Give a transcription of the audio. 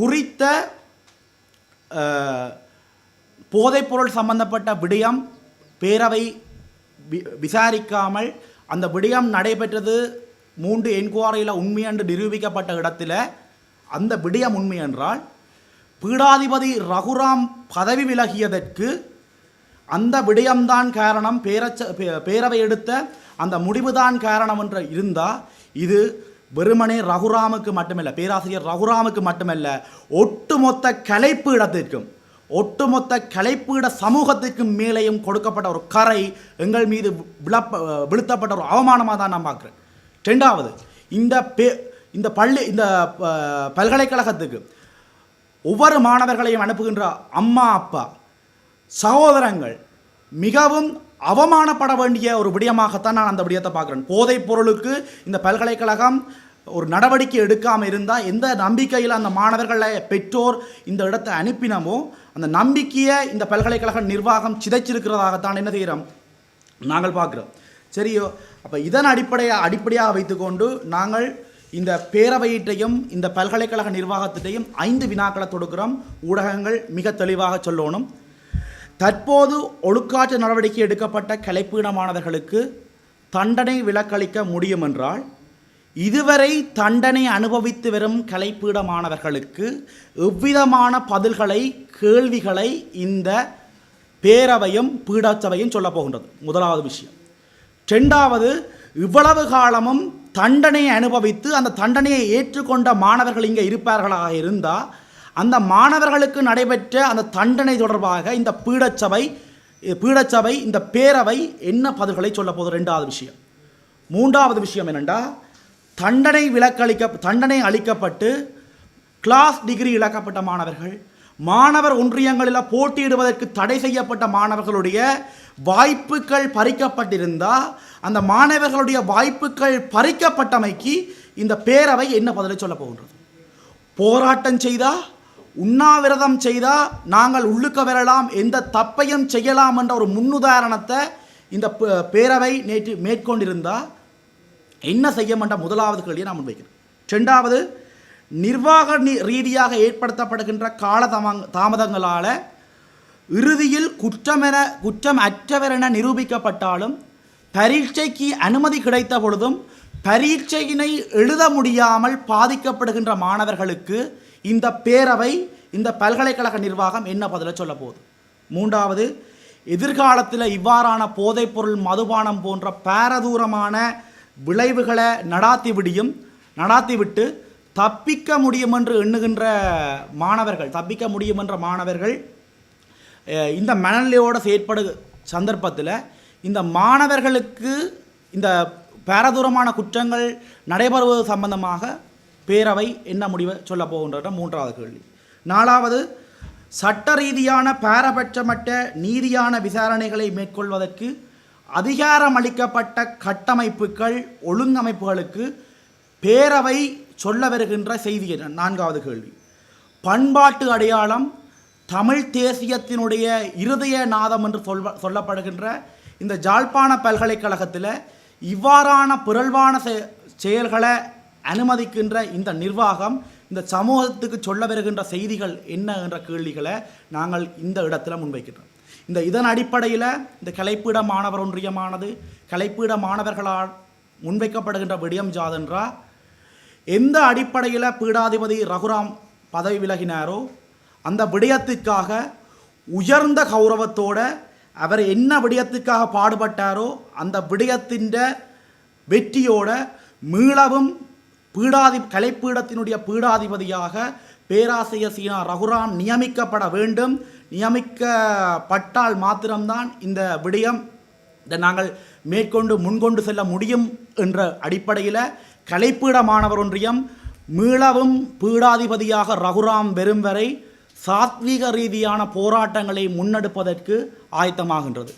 குறித்த போதைப்பொருள் சம்பந்தப்பட்ட விடயம் பேரவை வி- விசாரிக்காமல் அந்த விடயம் நடைபெற்றது மூன்று என்கொயரியில் உண்மை என்று நிரூபிக்கப்பட்ட இடத்துல அந்த விடயம் உண்மை என்றால் பீடாதிபதி ரகுராம் பதவி விலகியதற்கு அந்த விடயம்தான் காரணம் பேரச்ச பே- பேரவை எடுத்த அந்த முடிவுதான் காரணம் என்று இருந்தால் இது வெறுமனே ரகுராமுக்கு மட்டுமல்ல பேராசிரியர் ரகுராமுக்கு மட்டுமல்ல ஒட்டுமொத்த கலைப்பீடத்திற்கும் ஒட்டுமொத்த கலைப்பீட சமூகத்திற்கும் மேலேயும் கொடுக்கப்பட்ட ஒரு கரை எங்கள் மீது விழப்ப விழுத்தப்பட்ட ஒரு அவமானமாக தான் நான் பார்க்குறேன். ரெண்டாவது இந்த பே இந்த பள்ளி இந்த பல்கலைக்கழகத்துக்கு ஒவ்வொரு மாணவர்களையும் அனுப்புகின்ற அம்மா அப்பா சகோதரங்கள் மிகவும் அவமானப்பட வேண்டிய ஒரு விடயமாகத்தான் நான் அந்த விடயத்தை பார்க்குறேன். போதைப் பொருளுக்கு இந்த பல்கலைக்கழகம் ஒரு நடவடிக்கை எடுக்காமல் இருந்தால் எந்த நம்பிக்கையில் அந்த மாணவர்களை பெற்றோர் இந்த இடத்தை அனுப்பினமோ அந்த நம்பிக்கையை இந்த பல்கலைக்கழக நிர்வாகம் சிதைச்சிருக்கிறதாகத்தான் என்ன செய்கிறோம்? நாங்கள் பார்க்குறோம். சரியோ அப்போ இதன் அடிப்படையை அடிப்படையாக வைத்துக்கொண்டு நாங்கள் இந்த பேரவையிட்டையும் இந்த பல்கலைக்கழக நிர்வாகத்திட்டையும் ஐந்து வினாக்களை தொடுக்கிறோம். ஊடகங்கள் மிக தெளிவாக சொல்லணும். தற்போது ஒழுக்காற்று நடவடிக்கை எடுக்கப்பட்ட கலைப்பீட மாணவர்களுக்கு தண்டனை விலக்களிக்க முடியும் என்றால் இதுவரை தண்டனை அனுபவித்து வரும் கலைப்பீட மாணவர்களுக்கு எவ்விதமான பதில்களை கேள்விகளை இந்த பேரவையும் பீடச்சபையும் சொல்லப் போகின்றது. முதலாவது விஷயம். ரெண்டாவது இவ்வளவு காலமும் தண்டனை அனுபவித்து அந்த தண்டனையை ஏற்றுக்கொண்ட மாணவர்கள் இங்கே இருப்பார்களாக இருந்தால் அந்த மாணவர்களுக்கு நடைபெற்ற அந்த தண்டனை தொடர்பாக இந்த பீடச்சபை பீடச்சபை இந்த பேரவை என்ன பதில்களை சொல்ல போதும் ரெண்டாவது விஷயம். மூன்றாவது விஷயம் என்னென்னா தண்டனை விலக்களிக்க தண்டனை அளிக்கப்பட்டு கிளாஸ் டிகிரி இழக்கப்பட்ட மாணவர்கள் மாணவர் ஒன்றியங்களில் போட்டியிடுவதற்கு தடை செய்யப்பட்ட மாணவர்களுடைய வாய்ப்புகள் பறிக்கப்பட்டிருந்தால் அந்த மாணவர்களுடைய வாய்ப்புகள் பறிக்கப்பட்டமைக்கு இந்த பேரவை என்ன பதிலை சொல்ல போகின்றது? போராட்டம் செய்தால் உண்ணாவிரதம் செய்தால் நாங்கள் உள்ளுக்க வரலாம் எந்த தப்பையும் செய்யலாம் என்ற ஒரு முன்னுதாரணத்தை இந்த பேரவை நேற்று மேற்கொண்டிருந்தால் என்ன செய்ய என்ற முதலாவது கேள்வியை நான் முன்வைக்கிறேன் ரெண்டாவது நிர்வாக ரீதியாக ஏற்படுத்தப்படுகின்ற கால தாமங் தாமதங்களால் இறுதியில் குற்றமென குற்றம் அற்றவரென நிரூபிக்கப்பட்டாலும் பரீட்சைக்கு அனுமதி கிடைத்த பொழுதும் பரீட்சையினை எழுத முடியாமல் பாதிக்கப்படுகின்ற மாணவர்களுக்கு இந்த பேரவை இந்த பல்கலைக்கழக நிர்வாகம் என்ன பதில சொல்ல போகுது? மூன்றாவது எதிர்காலத்தில் இவ்வாறான போதைப்பொருள் மதுபானம் போன்ற பாரதூரமான விளைவுகளை நடாத்தி விடியும் நடாத்திவிட்டு தப்பிக்க முடியும் என்று எண்ணுகின்ற மாணவர்கள் தப்பிக்க முடியும் என்ற மாணவர்கள் இந்த மனநிலையோடு செயற்படு சந்தர்ப்பத்தில் இந்த மாணவர்களுக்கு இந்த பாரதூரமான குற்றங்கள் நடைபெறுவது சம்பந்தமாக பேரவை என்ன முடிவை சொல்ல போகின்றன மூன்றாவது கேள்வி. நாலாவது சட்ட ரீதியான பாரபட்சமற்ற நீதியான விசாரணைகளை மேற்கொள்வதற்கு அதிகாரம் அளிக்கப்பட்ட கட்டமைப்புகள் ஒழுங்கமைப்புகளுக்கு பேரவை சொல்ல வருகின்ற செய்தி என்ன? நான்காவது கேள்வி. பண்பாட்டு அடையாளம் தமிழ் தேசியத்தினுடைய இருதய நாதம் என்று சொல்வ சொல்லப்படுகின்ற இந்த ஜாழ்ப்பாண பல்கலைக்கழகத்தில் இவ்வாறான பிறழ்வான செ- செயல்களை அனுமதிக்கின்ற இந்த நிர்வாகம் இந்த சமூகத்துக்கு சொல்ல வருகின்ற செய்திகள் என்ன என்ற கேள்விகளை நாங்கள் இந்த இடத்துல முன்வைக்கின்றோம். இந்த இதன் அடிப்படையில் இந்த கலைப்பீட மாணவர் ஒன்றியமானது கலைப்பீட மாணவர்களால் முன்வைக்கப்படுகின்ற விடயம் ஜாதென்றா எந்த அடிப்படையில் பீடாதிபதி ரகுராம் பதவி விலகினாரோ அந்த விடயத்துக்காக உயர்ந்த கௌரவத்தோடு அவர் என்ன விடயத்துக்காக பாடுபட்டாரோ அந்த விடயத்தின் வெற்றியோட மீளவும் பீடாதி கலைப்பீடத்தினுடைய பீடாதிபதியாக பேராசிரியர் சீனா ரகுராம் நியமிக்கப்பட வேண்டும். நியமிக்கப்பட்டால் மாத்திரம்தான் இந்த விடயம் இதை நாங்கள் மேற்கொண்டு முன்கொண்டு செல்ல முடியும் என்ற அடிப்படையில் கலைப்பீட மாணவர் ஒன்றியம் மீளவும் பீடாதிபதியாக ரகுராம் வெறும் வரை சாத்வீக ரீதியான போராட்டங்களை முன்னெடுப்பதற்கு ஆயத்தமாகின்றது.